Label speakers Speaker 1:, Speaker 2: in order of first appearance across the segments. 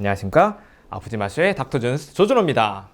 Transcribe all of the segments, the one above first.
Speaker 1: 안녕하십니까 아프지 마쇼의 닥터준스 조준호입니다.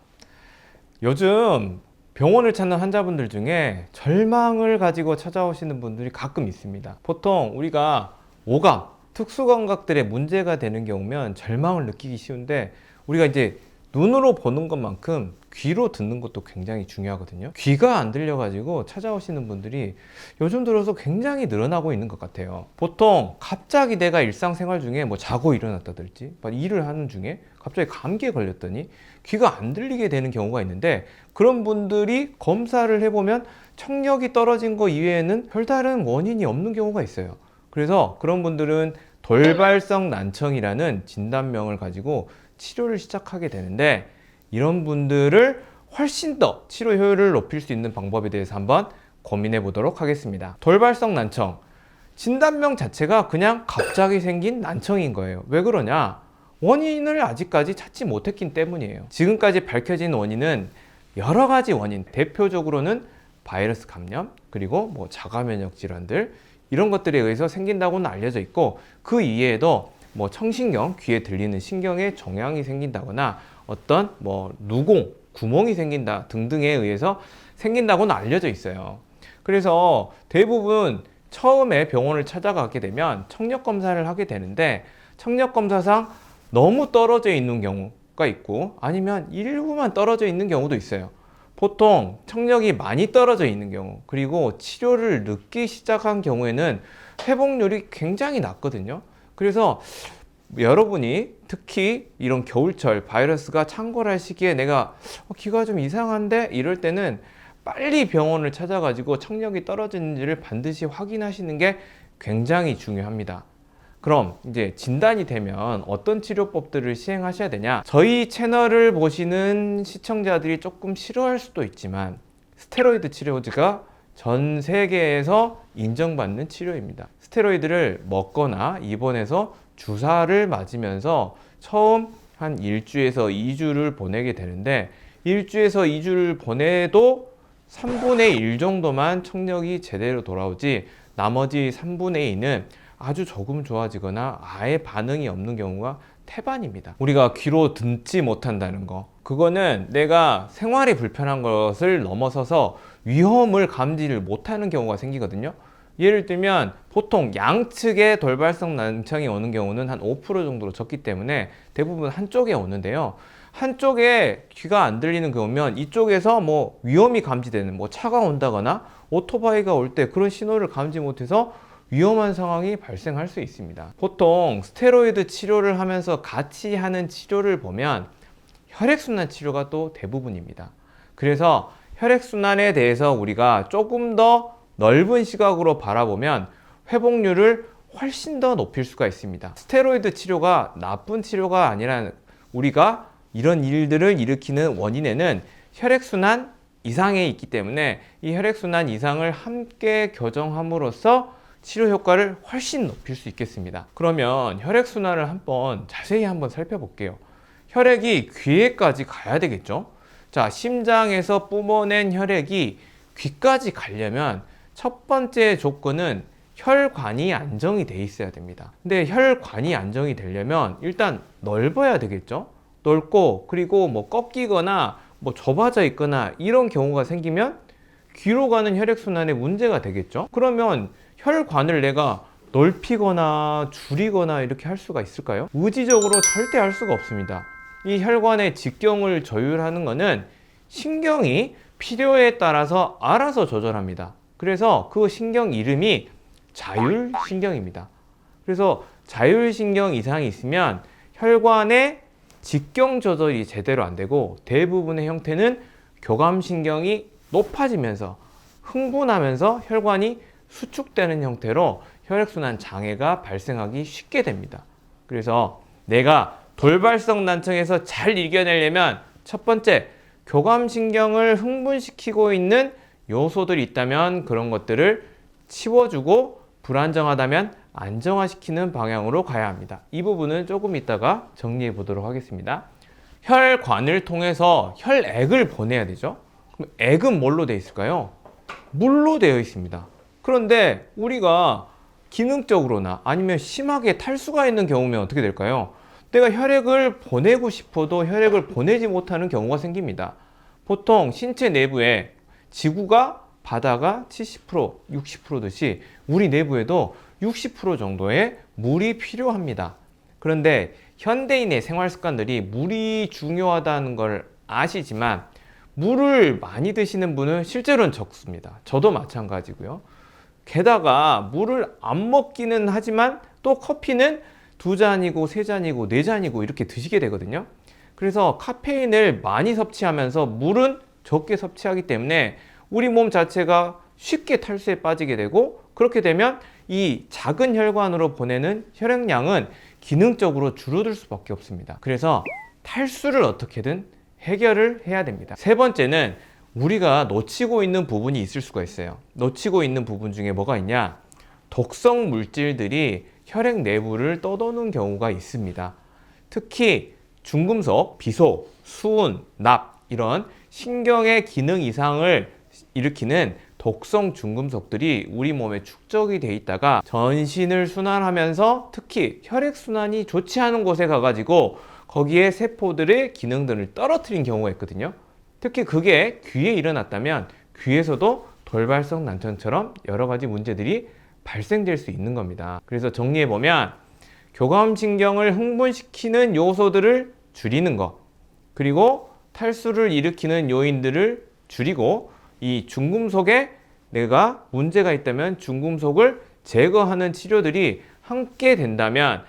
Speaker 1: 요즘 병원을 찾는 환자분들 중에 절망을 가지고 찾아오시는 분들이 가끔 있습니다. 보통 우리가 오감, 특수감각들의 문제가 되는 경우면 절망을 느끼기 쉬운데 우리가 이제 눈으로 보는 것만큼 귀로 듣는 것도 굉장히 중요하거든요. 귀가 안 들려가지고 찾아오시는 분들이 요즘 들어서 굉장히 늘어나고 있는 것 같아요. 보통 갑자기 내가 일상생활 중에 뭐 자고 일어났다든지 막 일을 하는 중에 갑자기 감기에 걸렸더니 귀가 안 들리게 되는 경우가 있는데 그런 분들이 검사를 해보면 청력이 떨어진 거 이외에는 별다른 원인이 없는 경우가 있어요. 그래서 그런 분들은 돌발성 난청이라는 진단명을 가지고 치료를 시작하게 되는데 이런 분들을 훨씬 더 치료 효율을 높일 수 있는 방법에 대해서 한번 고민해 보도록 하겠습니다. 돌발성 난청. 진단명 자체가 그냥 갑자기 생긴 난청인 거예요. 왜 그러냐? 원인을 아직까지 찾지 못했기 때문이에요. 지금까지 밝혀진 원인은 여러 가지 원인, 대표적으로는 바이러스 감염, 그리고 뭐 자가 면역 질환들, 이런 것들에 의해서 생긴다고는 알려져 있고, 그 이외에도 뭐 청신경, 귀에 들리는 신경에 정향이 생긴다거나 어떤 뭐 누공, 구멍이 생긴다 등등에 의해서 생긴다고는 알려져 있어요. 그래서 대부분 처음에 병원을 찾아가게 되면 청력 검사를 하게 되는데 청력 검사상 너무 떨어져 있는 경우가 있고 아니면 일부만 떨어져 있는 경우도 있어요. 보통 청력이 많이 떨어져 있는 경우 그리고 치료를 늦게 시작한 경우에는 회복률이 굉장히 낮거든요. 그래서 여러분이 특히 이런 겨울철 바이러스가 창궐할 시기에 내가 어, 귀가 좀 이상한데 이럴 때는 빨리 병원을 찾아가지고 청력이 떨어지는지를 반드시 확인하시는 게 굉장히 중요합니다. 그럼 이제 진단이 되면 어떤 치료법들을 시행하셔야 되냐? 저희 채널을 보시는 시청자들이 조금 싫어할 수도 있지만 스테로이드 치료제가 전 세계에서 인정받는 치료입니다. 스테로이드를 먹거나 입원해서 주사를 맞으면서 처음 한 1주에서 2주를 보내게 되는데 1주에서 2주를 보내도 3분의 1 정도만 청력이 제대로 돌아오지 나머지 3분의 2는 아주 조금 좋아지거나 아예 반응이 없는 경우가 태반입니다. 우리가 귀로 듣지 못한다는 거. 그거는 내가 생활이 불편한 것을 넘어서서 위험을 감지를 못하는 경우가 생기거든요. 예를 들면 보통 양측에 돌발성 난청이 오는 경우는 한 5% 정도로 적기 때문에 대부분 한쪽에 오는데요. 한쪽에 귀가 안 들리는 경우면 이쪽에서 뭐 위험이 감지되는 뭐 차가 온다거나 오토바이가 올 때 그런 신호를 감지 못해서 위험한 상황이 발생할 수 있습니다. 보통 스테로이드 치료를 하면서 같이 하는 치료를 보면 혈액순환 치료가 또 대부분입니다. 그래서 혈액순환에 대해서 우리가 조금 더 넓은 시각으로 바라보면 회복률을 훨씬 더 높일 수가 있습니다. 스테로이드 치료가 나쁜 치료가 아니라 우리가 이런 일들을 일으키는 원인에는 혈액순환 이상에 있기 때문에 이 혈액순환 이상을 함께 교정함으로써 치료 효과를 훨씬 높일 수 있겠습니다. 그러면 혈액순환을 한번 자세히 한번 살펴볼게요. 혈액이 귀에까지 가야 되겠죠? 자, 심장에서 뿜어낸 혈액이 귀까지 가려면 첫 번째 조건은 혈관이 안정이 돼 있어야 됩니다. 근데 혈관이 안정이 되려면 일단 넓어야 되겠죠? 넓고 그리고 뭐 꺾이거나 뭐 좁아져 있거나 이런 경우가 생기면 귀로 가는 혈액 순환에 문제가 되겠죠? 그러면 혈관을 내가 넓히거나 줄이거나 이렇게 할 수가 있을까요? 의지적으로 절대 할 수가 없습니다. 이 혈관의 직경을 조율하는 것은 신경이 필요에 따라서 알아서 조절합니다. 그래서 그 신경 이름이 자율신경입니다. 그래서 자율신경 이상이 있으면 혈관의 직경 조절이 제대로 안 되고 대부분의 형태는 교감신경이 높아지면서 흥분하면서 혈관이 수축되는 형태로 혈액순환 장애가 발생하기 쉽게 됩니다. 그래서 내가 돌발성 난청에서 잘 이겨내려면 첫 번째, 교감신경을 흥분시키고 있는 요소들이 있다면 그런 것들을 치워주고 불안정하다면 안정화시키는 방향으로 가야 합니다. 이 부분은 조금 이따가 정리해 보도록 하겠습니다. 혈관을 통해서 혈액을 보내야 되죠. 그럼 액은 뭘로 되어 있을까요? 물로 되어 있습니다. 그런데 우리가 기능적으로나 아니면 심하게 탈수가 있는 경우면 어떻게 될까요? 내가 혈액을 보내고 싶어도 혈액을 보내지 못하는 경우가 생깁니다. 보통 신체 내부에 지구가 바다가 70% 60%듯이 우리 내부에도 60% 정도의 물이 필요합니다. 그런데 현대인의 생활 습관들이 물이 중요하다는 걸 아시지만 물을 많이 드시는 분은 실제로는 적습니다. 저도 마찬가지고요. 게다가 물을 안 먹기는 하지만 또 커피는 두 잔이고 세 잔이고 네 잔이고 이렇게 드시게 되거든요. 그래서 카페인을 많이 섭취하면서 물은 적게 섭취하기 때문에 우리 몸 자체가 쉽게 탈수에 빠지게 되고 그렇게 되면 이 작은 혈관으로 보내는 혈액량은 기능적으로 줄어들 수밖에 없습니다. 그래서 탈수를 어떻게든 해결을 해야 됩니다. 세 번째는 우리가 놓치고 있는 부분이 있을 수가 있어요. 놓치고 있는 부분 중에 뭐가 있냐? 독성 물질들이 혈액 내부를 떠도는 경우가 있습니다. 특히 중금속, 비소, 수은, 납 이런 신경의 기능 이상을 일으키는 독성 중금속들이 우리 몸에 축적이 돼 있다가 전신을 순환하면서 특히 혈액 순환이 좋지 않은 곳에 가가지고 거기에 세포들의 기능들을 떨어뜨린 경우가 있거든요. 특히 그게 귀에 일어났다면 귀에서도 돌발성 난청처럼 여러 가지 문제들이 발생될 수 있는 겁니다. 그래서 정리해 보면 교감신경을 흥분시키는 요소들을 줄이는 것, 그리고 탈수를 일으키는 요인들을 줄이고 이 중금속에 내가 문제가 있다면 중금속을 제거하는 치료들이 함께 된다면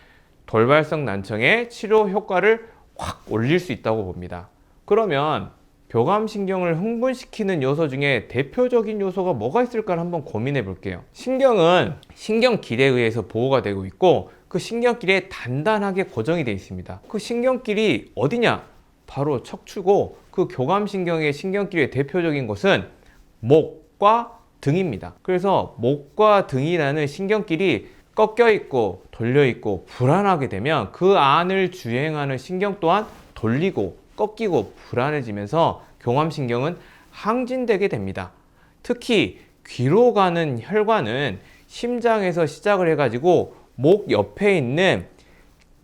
Speaker 1: 돌발성 난청의 치료 효과를 확 올릴 수 있다고 봅니다. 그러면 교감신경을 흥분시키는 요소 중에 대표적인 요소가 뭐가 있을까 한번 고민해 볼게요. 신경은 신경길에 의해서 보호가 되고 있고 그 신경길에 단단하게 고정이 되어 있습니다. 그 신경길이 어디냐? 바로 척추고 그 교감신경의 신경길의 대표적인 것은 목과 등입니다. 그래서 목과 등이라는 신경길이 꺾여 있고 돌려 있고 불안하게 되면 그 안을 주행하는 신경 또한 돌리고 꺾이고 불안해지면서 교감신경은 항진되게 됩니다. 특히 귀로 가는 혈관은 심장에서 시작을 해가지고 목 옆에 있는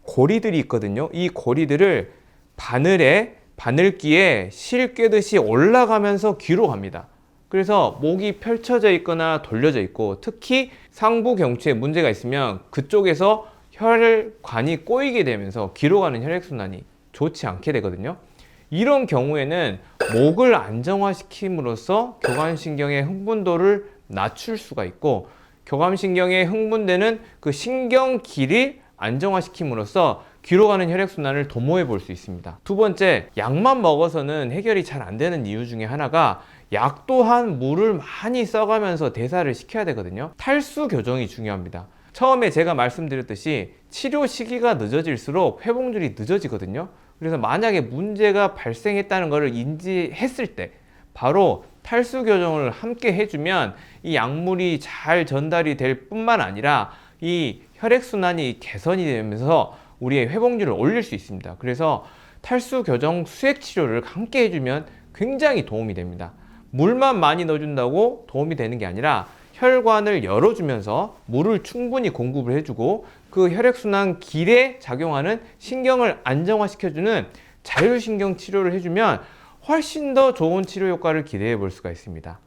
Speaker 1: 고리들이 있거든요. 이 고리들을 바늘에 바늘기에 실 꿰듯이 올라가면서 귀로 갑니다. 그래서 목이 펼쳐져 있거나 돌려져 있고 특히 상부 경추에 문제가 있으면 그쪽에서 혈관이 꼬이게 되면서 귀로 가는 혈액순환이 좋지 않게 되거든요. 이런 경우에는 목을 안정화시킴으로써 교감신경의 흥분도를 낮출 수가 있고 교감신경에 흥분되는 그 신경길이 안정화시킴으로써 귀로 가는 혈액순환을 도모해 볼 수 있습니다. 두 번째, 약만 먹어서는 해결이 잘 안 되는 이유 중에 하나가 약 또한 물을 많이 써가면서 대사를 시켜야 되거든요. 탈수 교정이 중요합니다. 처음에 제가 말씀드렸듯이 치료 시기가 늦어질수록 회복률이 늦어지거든요. 그래서 만약에 문제가 발생했다는 것을 인지했을 때 바로 탈수 교정을 함께 해주면 이 약물이 잘 전달이 될 뿐만 아니라 이 혈액순환이 개선이 되면서 우리의 회복률을 올릴 수 있습니다. 그래서 탈수 교정 수액 치료를 함께 해주면 굉장히 도움이 됩니다. 물만 많이 넣어준다고 도움이 되는 게 아니라 혈관을 열어주면서 물을 충분히 공급을 해주고 그 혈액순환 길에 작용하는 신경을 안정화시켜주는 자율신경 치료를 해주면 훨씬 더 좋은 치료 효과를 기대해 볼 수가 있습니다.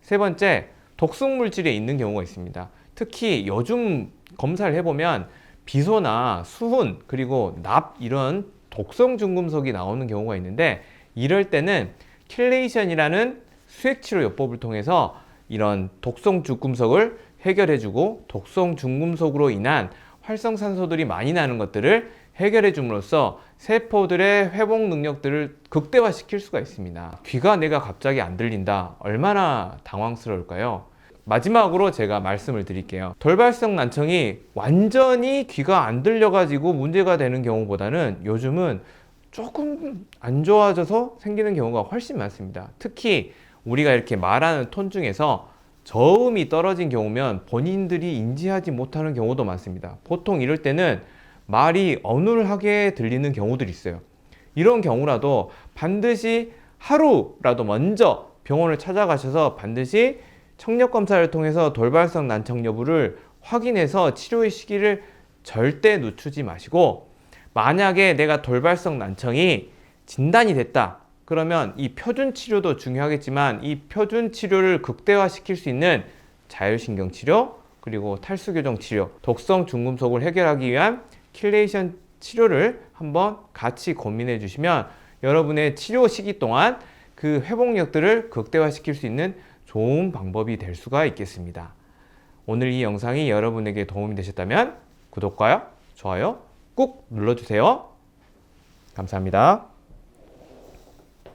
Speaker 1: 세 번째, 독성 물질에 있는 경우가 있습니다. 특히 요즘 검사를 해보면 비소나 수훈 그리고 납 이런 독성 중금속이 나오는 경우가 있는데 이럴 때는 킬레이션이라는 수액치료 요법을 통해서 이런 독성 중금속을 해결해주고 독성 중금속으로 인한 활성산소들이 많이 나는 것들을 해결해 줌으로써 세포들의 회복 능력들을 극대화시킬 수가 있습니다. 귀가 내가 갑자기 안 들린다. 얼마나 당황스러울까요? 마지막으로 제가 말씀을 드릴게요. 돌발성 난청이 완전히 귀가 안 들려가지고 문제가 되는 경우보다는 요즘은 조금 안 좋아져서 생기는 경우가 훨씬 많습니다. 특히 우리가 이렇게 말하는 톤 중에서 저음이 떨어진 경우면 본인들이 인지하지 못하는 경우도 많습니다. 보통 이럴 때는 말이 어눌하게 들리는 경우들이 있어요. 이런 경우라도 반드시 하루라도 먼저 병원을 찾아가셔서 반드시 청력 검사를 통해서 돌발성 난청 여부를 확인해서 치료의 시기를 절대 늦추지 마시고 만약에 내가 돌발성 난청이 진단이 됐다. 그러면 이 표준 치료도 중요하겠지만 이 표준 치료를 극대화시킬 수 있는 자율신경 치료 그리고 탈수 교정 치료, 독성 중금속을 해결하기 위한 킬레이션 치료를 한번 같이 고민해 주시면 여러분의 치료 시기 동안 그 회복력들을 극대화시킬 수 있는 좋은 방법이 될 수가 있겠습니다. 오늘 이 영상이 여러분에게 도움이 되셨다면 구독과 좋아요 꾹 눌러주세요. 감사합니다.